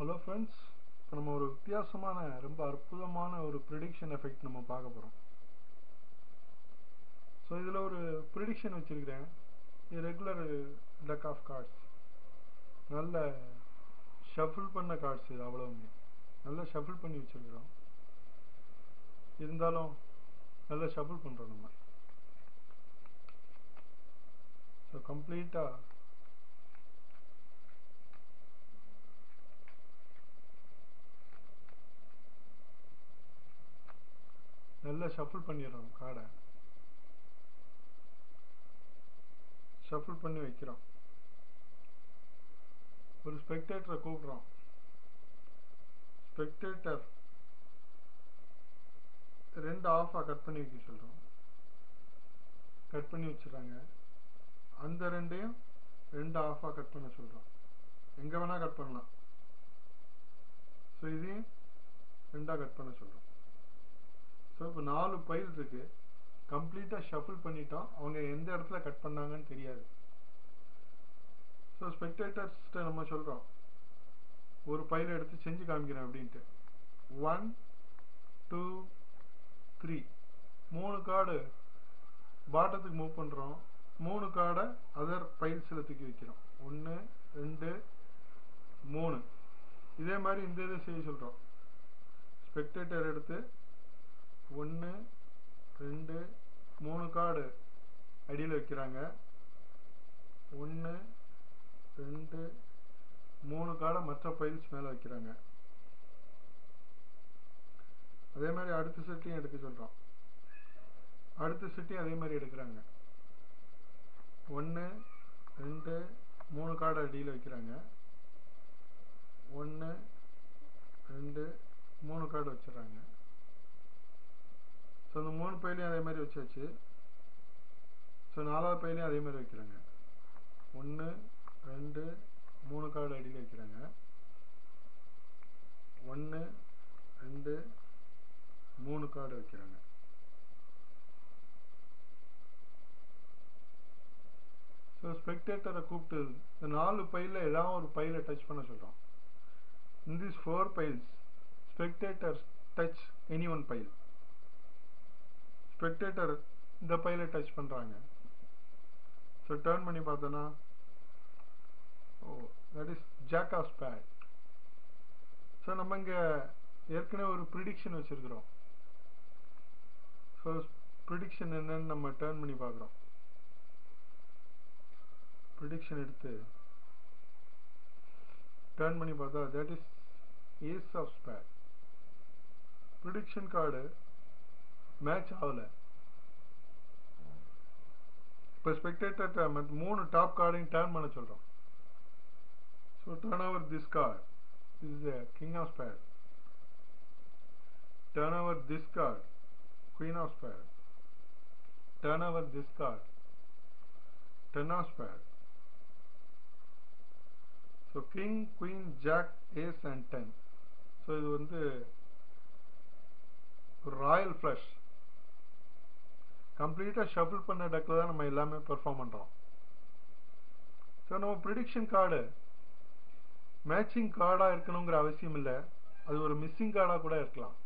Hello friends இப்போ நம்ம ஒரு வித்தியாசமான ரொம்ப அற்புதமான ஒரு ப்ரிடிக்ஷன் எஃபெக்ட் நம்ம பார்க்க போகிறோம் ஸோ இதில் ஒரு ப்ரிடிக்ஷன் வச்சுருக்கிறேன். இது ரெகுலர் டக் ஆஃப் கார்ட்ஸ் நல்ல ஷஃபிள் பண்ண கார்ட்ஸ் இது அவ்வளவுமே. நல்லா ஷஃபிள் பண்ணி வச்சுருக்கிறோம். இருந்தாலும் நல்லா ஷஃபிள் பண்ணுறோம் நம்ம. ஸோ கம்ப்ளீட்டாக நல்லா ஷஃபிள் பண்ணிடுறோம் கார்டை ஷஃபிள் பண்ணி வைக்கிறோம். ஒரு ஸ்பெக்டேட்டரை கூப்பிட்றோம். ஸ்பெக்டேட்டர் ரெண்டு ஆஃபாக கட் பண்ணி வைக்க சொல்கிறோம் கட் பண்ணி வச்சுறாங்க அந்த ரெண்டையும் ரெண்டு ஆஃபாக கட் பண்ண சொல்கிறோம் எங்கே வேணால் கட் பண்ணலாம். ஸோ இதையும் ரெண்டாக கட் பண்ண சொல்கிறோம் இப்போ நாலு பைல் இருக்கு. கம்ப்ளீட்டாக ஷஃபிள் பண்ணிட்டோம் அவங்க எந்த இடத்துல கட் பண்ணாங்கன்னு தெரியாது. ஸோ ஸ்பெக்டேட்டர்ஸ்கிட்ட நம்ம சொல்கிறோம் ஒரு பைலை எடுத்து செஞ்சு காமிக்கிறேன் அப்படின்ட்டு. ஒன் டூ த்ரீ மூணு கார்டு பாட்டத்துக்கு மூவ் பண்ணுறோம் மூணு கார்டை அதர் பைல்ஸில் தூக்கி வைக்கிறோம். ஒன்று ரெண்டு மூணு. இதே மாதிரி இந்த இதை செய்ய சொல்கிறோம் ஸ்பெக்டேட்டர் எடுத்து ஒன்று ரெண்டு மூணு கார்டு அடியில் வைக்கிறாங்க. ஒன்று ரெண்டு மூணு கார்டை மற்ற பைல்ஸ் மேலே வைக்கிறாங்க. அதே மாதிரி அடுத்த செட்டையும் எடுக்க சொல்கிறோம் அடுத்த செட்டையும் அதே மாதிரி எடுக்கிறாங்க. ஒன்று ரெண்டு மூணு கார்டு அடியில் வைக்கிறாங்க. ஒன்று ரெண்டு மூணு கார்டு வச்சிடறாங்க. ஸோ இந்த மூணு பையிலையும் அதே மாதிரி வச்சாச்சு. ஸோ நாலாவது பையிலையும் அதே மாதிரி வைக்கிறாங்க. ஒன்று ரெண்டு மூணு கார்டு அடியில் வைக்கிறாங்க. ஒன்று ரெண்டு மூணு கார்டு வைக்கிறாங்க. ஸோ ஸ்பெக்டேட்டரை கூப்பிட்டு இந்த நாலு பையில் ஏதாவது ஒரு பையில டச் பண்ண சொல்கிறோம் in this four piles spectator touch any one pile spectator இந்த பையில டச் பண்ணுறாங்க ஸோ டேர்ன் பண்ணி பார்த்தோன்னா ஓ that is jack of spade so நம்ம இங்கே ஏற்கனவே ஒரு ப்ரிடிக்ஷன் வச்சுருக்கிறோம். ஸோ ப்ரிடிக்ஷன் என்னன்னு நம்ம டேர்ன் பண்ணி பார்க்குறோம். ப்ரிடிக்ஷன் எடுத்து டேர்ன் பண்ணி பார்த்தா that is ace of spade prediction card match ஆகலை இப்போ ஸ்பெக்டேட்டர் மூணு டாப் கார்டையும் டேர்ன் பண்ண சொல்கிறோம் so turn over this card is the king of spade turn over this card queen of spade turn over this card ten of spade so king queen jack ace and ten so இது வந்து Royal flush கம்ப்ளீட்டாக shuffle பண்ண டக்கில் தான் நம்ம எல்லாமே perform பண்ணுறோம் so நம்ம prediction card matching கார்டாக இருக்கணுங்கிற அவசியம் இல்லை. அது ஒரு மிஸ்ஸிங் கார்டாக கூட இருக்கலாம்.